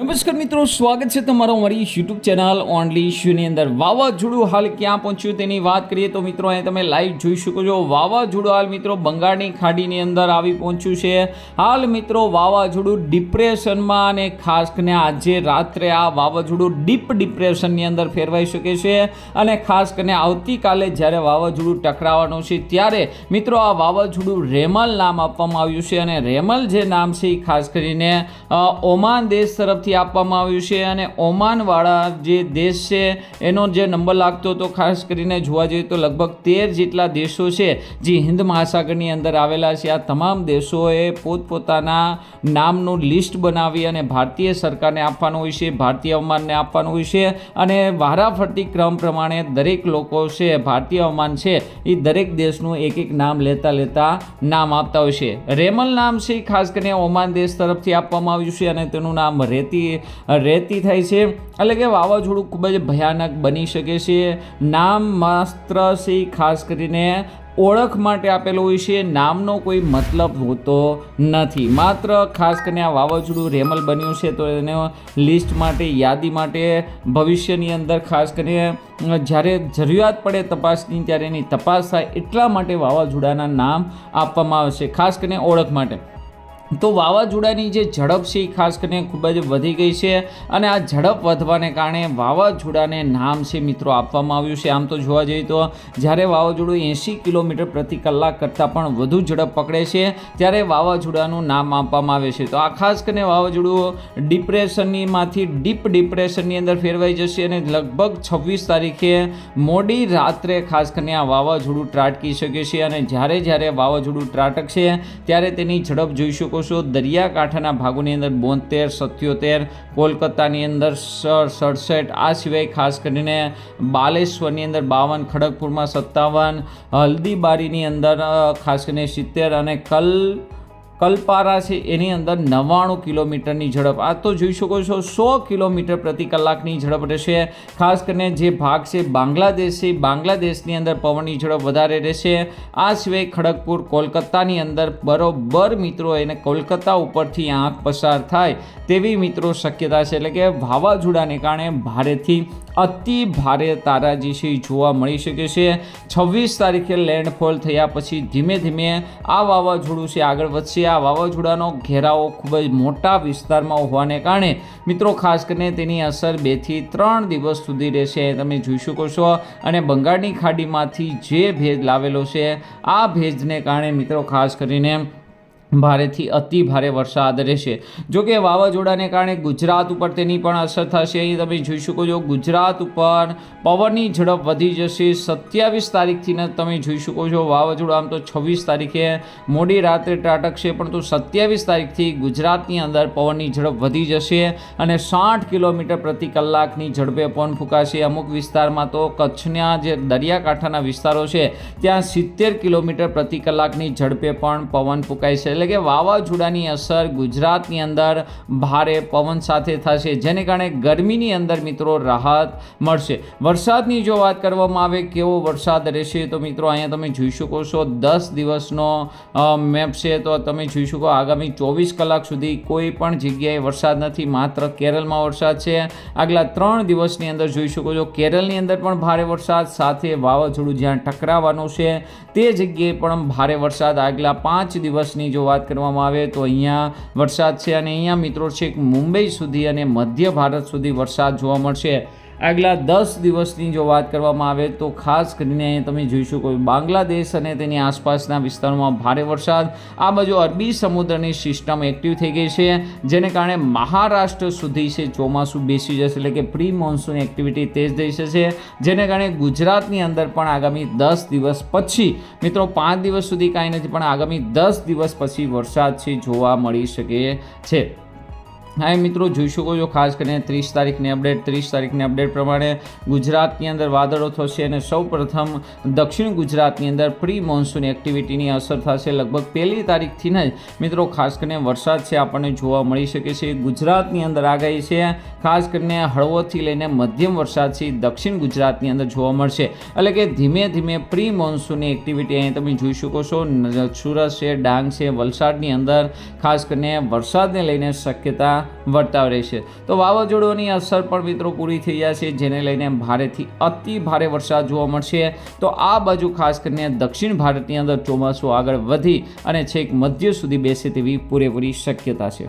નમસ્કાર મિત્રો, સ્વાગત છે તમારો મારી યુટ્યુબ ચેનલ ઓનલી ઇશ્યુની અંદર. વાવાઝોડું હાલ ક્યાં પહોંચ્યું તેની વાત કરીએ તો મિત્રો, અહીં તમે લાઈવ જોઈ શકો છો. વાવાઝોડું હાલ મિત્રો બંગાળની ખાડીની અંદર આવી પહોંચ્યું છે. હાલ મિત્રો, વાવાઝોડું ડિપ્રેશનમાં અને ખાસ કરીને આજે રાત્રે આ વાવાઝોડું ડીપ ડિપ્રેશનની અંદર ફેરવાઈ શકે છે. અને ખાસ કરીને આવતીકાલે જ્યારે વાવાઝોડું ટકરાવાનું છે, ત્યારે મિત્રો આ વાવાઝોડું રેમલ નામ આપવામાં આવ્યું છે. અને રેમલ જે નામ છે એ ખાસ કરીને ઓમાન દેશ તરફથી આપવામાં આવ્યું છે અને ઓમાનવાળા જે દેશ છે, એનો જે નંબર લાગતો તો ખાસ કરીને જોવા જઈએ તો લગભગ તેર જેટલા દેશો છે જે હિન્દ મહાસાગરની અંદર આવેલા છે. આ તમામ દેશોએ પોતપોતાના નામનું લિસ્ટ બનાવી અને ભારતીય સરકારને આપવાનું હોય છે, ભારતીય હવામાનને આપવાનું હોય છે અને વારાફરતી ક્રમ પ્રમાણે દરેક લોકો છે, ભારતીય હવામાન છે, એ દરેક દેશનું એક એક નામ લેતા લેતા નામ આપતા હોય છે. રેમલ નામ છે ખાસ કરીને ઓમાન દેશ તરફથી આપવામાં આવ્યું છે અને તેનું નામ રેતી રેતી થાય છે. એટલે કે વાવાઝોડું ખૂબ જ ભયાનક બની શકે છે. નામ માત્ર છે ખાસ કરીને ઓળખ માટે આપેલું હોય છે. નામનો કોઈ મતલબ હોતો નથી. માત્ર ખાસ કરીને આ વાવાઝોડું રેમલ બન્યું છે તો એને લિસ્ટ માટે, યાદી માટે, ભવિષ્યની અંદર ખાસ કરીને જ્યારે જરૂરિયાત પડે તપાસની, ત્યારે એની તપાસ થાય એટલા માટે વાવાઝોડાના નામ આપવામાં આવે છે. ખાસ કરીને ઓળખ માટે. તો વાવાઝોડાની જે ઝડપ છે એ ખાસ કરીને ખૂબ જ વધી ગઈ છે અને આ ઝડપ વધવાને કારણે વાવાઝોડાને નામ છે મિત્રો આપવામાં આવ્યું છે. આમ તો જોવા જઈએ તો જ્યારે વાવાઝોડું એંશી કિલોમીટર પ્રતિ કલાક કરતાં પણ વધુ ઝડપ પકડે છે, ત્યારે વાવાઝોડાનું નામ આપવામાં આવે છે. તો આ ખાસ કરીને વાવાઝોડું ડિપ્રેશનનીમાંથી ડીપ ડિપ્રેશનની અંદર ફેરવાઈ જશે અને લગભગ છવ્વીસ તારીખે મોડી રાત્રે ખાસ કરીને આ વાવાઝોડું ત્રાટકી શકે છે અને જ્યારે જ્યારે વાવાઝોડું ત્રાટકશે, ત્યારે તેની ઝડપ જોઈ શકો છો, દરિયાકાંઠાના ભાગોની અંદર બોતેર, સત્યોતેર, કોલકાતાની અંદર સડસઠ, આ સિવાય ખાસ કરીને બાલેશ્વરની અંદર બાવન, ખડગપુરમાં સત્તાવન, હલ્દીબારીની અંદર ખાસ કરીને સિત્તેર અને કલ કલપારા છે, એની અંદર નવ્વાણું કિલોમીટરની ઝડપ. આ તો જોઈ શકો છો, સો કિલોમીટર પ્રતિ કલાકની ઝડપ રહેશે. ખાસ કરીને જે ભાગ છે, બાંગ્લાદેશ છે, બાંગ્લાદેશની અંદર પવનની ઝડપ વધારે રહેશે. આ સિવાય ખડગપુર, કોલકાતાની અંદર બરોબર મિત્રો એને કોલકાતા ઉપરથી આંખ પસાર થાય તેવી મિત્રો શક્યતા છે. એટલે કે વાવાઝોડાને કારણે ભારેથી અતિ ભારે તારાજી છે જોવા મળી શકે છે. છવ્વીસ તારીખે લેન્ડફોલ થયા પછી ધીમે ધીમે આ વાવાઝોડું છે આગળ વધશે. આ વાવાઝોડાનો ઘેરાવો ખૂબ જ મોટા વિસ્તારમાં હોવાને કારણે મિત્રો ખાસ કરીને તેની અસર બેથી ત્રણ દિવસ સુધી રહેશે. તમે જોઈ શકો છો અને બંગાળની ખાડીમાંથી જે ભેજ લાવેલો છે, આ ભેજને કારણે મિત્રો ખાસ કરીને ભારેથી અતિ ભારે વરસાદ રહેશે. જો કે વાવાઝોડાને કારણે ગુજરાત ઉપર તેની પણ અસર થશે. અહીં તમે જોઈ શકો છો, ગુજરાત ઉપર પવનની ઝડપ વધી જશે. સત્યાવીસ તારીખથી તમે જોઈ શકો છો, વાવાઝોડું આમ તો છવ્વીસ તારીખે મોડી રાત્રે ત્રાટકશે, પરંતુ સત્યાવીસ તારીખથી ગુજરાતની અંદર પવનની ઝડપ વધી જશે અને સાઠ કિલોમીટર પ્રતિ કલાકની ઝડપે પવન ફૂંકાશે. અમુક વિસ્તારમાં તો કચ્છના જે દરિયાકાંઠાના વિસ્તારો છે, ત્યાં સિત્તેર કિલોમીટર પ્રતિ કલાકની ઝડપે પણ પવન ફૂંકાય છે. એટલે કે વાવાઝોડાની અસર ગુજરાતની અંદર ભારે પવન સાથે થશે, જેને કારણે ગરમીની અંદર મિત્રો રાહત મળશે. વરસાદની જો વાત કરવામાં આવે, કેવો વરસાદ રહેશે, તો મિત્રો અહીંયા તમે જોઈ શકો છો, દસ દિવસનો મેપ છે, તો તમે જોઈ શકો આગામી ચોવીસ કલાક સુધી કોઈ પણ જગ્યાએ વરસાદ નથી, માત્ર કેરળમાં વરસાદ છે. આગલા ત્રણ દિવસની અંદર જોઈ શકો છો, કેરળની અંદર પણ ભારે વરસાદ, સાથે વાવાઝોડું જ્યાં ટકરાવાનું છે, તે જગ્યાએ પણ ભારે વરસાદ. આગલા પાંચ દિવસની જો વાત કરવામાં આવે તો અહીંયા વરસાદ છે અને અહીંયા મિત્રો છેક મુંબઈ સુધી અને મધ્ય ભારત સુધી વરસાદ જોવા મળશે. આગલા દસ દિવસની જો વાત કરવામાં આવે તો ખાસ કરીને તમે જોઈ શકો બાંગ્લાદેશ અને તેની આસપાસના વિસ્તારોમાં ભારે વરસાદ. આ બાજુ અરબી સમુદ્રની સિસ્ટમ એક્ટિવ થઈ ગઈ છે, જેને કારણે મહારાષ્ટ્ર સુધી છે ચોમાસું બેસી જશે, એટલે કે પ્રી મોન્સૂન એક્ટિવિટી તેજ થઈ જશે, જેને કારણે ગુજરાતની અંદર પણ આગામી દસ દિવસ પછી, મિત્રો પાંચ દિવસ સુધી કાંઈ નથી, પણ આગામી દસ દિવસ પછી વરસાદ છે, જોવા મળી શકે છે. હા મિત્રો, જોઈ શકો છો, ખાસ કરીને ત્રીસ તારીખની અપડેટ. ત્રીસ તારીખની અપડેટ પ્રમાણે ગુજરાતની અંદર વાદળો થશે અને સૌ પ્રથમ દક્ષિણ ગુજરાતની અંદર પ્રી મોન્સૂન એક્ટિવિટીની અસર થશે લગભગ પહેલી તારીખથી જ. મિત્રો, ખાસ કરીને વરસાદ છે, આપણને જોવા મળી શકે છે. ગુજરાતની અંદર આગાહી છે, ખાસ કરીને હળવોથી લઈને મધ્યમ વરસાદ છે, દક્ષિણ ગુજરાતની અંદર જોવા મળશે. એટલે કે ધીમે ધીમે પ્રી મોન્સૂનની એક્ટિવિટી અહીં તમે જોઈ શકો છો. સુરત છે, ડાંગ છે, વલસાડની અંદર ખાસ કરીને વરસાદને લઈને શક્યતા વર્તાવ રહેશે તો વાવાઝોડોની અસર પણ મિત્રો પૂરી થઈ જશે જેને લઈને ભારેથી અતિ ભારે વરસાદ જોવા મળશે. તો આ બાજુ ખાસ કરીને દક્ષિણ ભારતની અંદર ચોમાસું આગળ વધી અને છેક મધ્ય સુધી બેસે તેવી પૂરેપૂરી શક્યતા છે.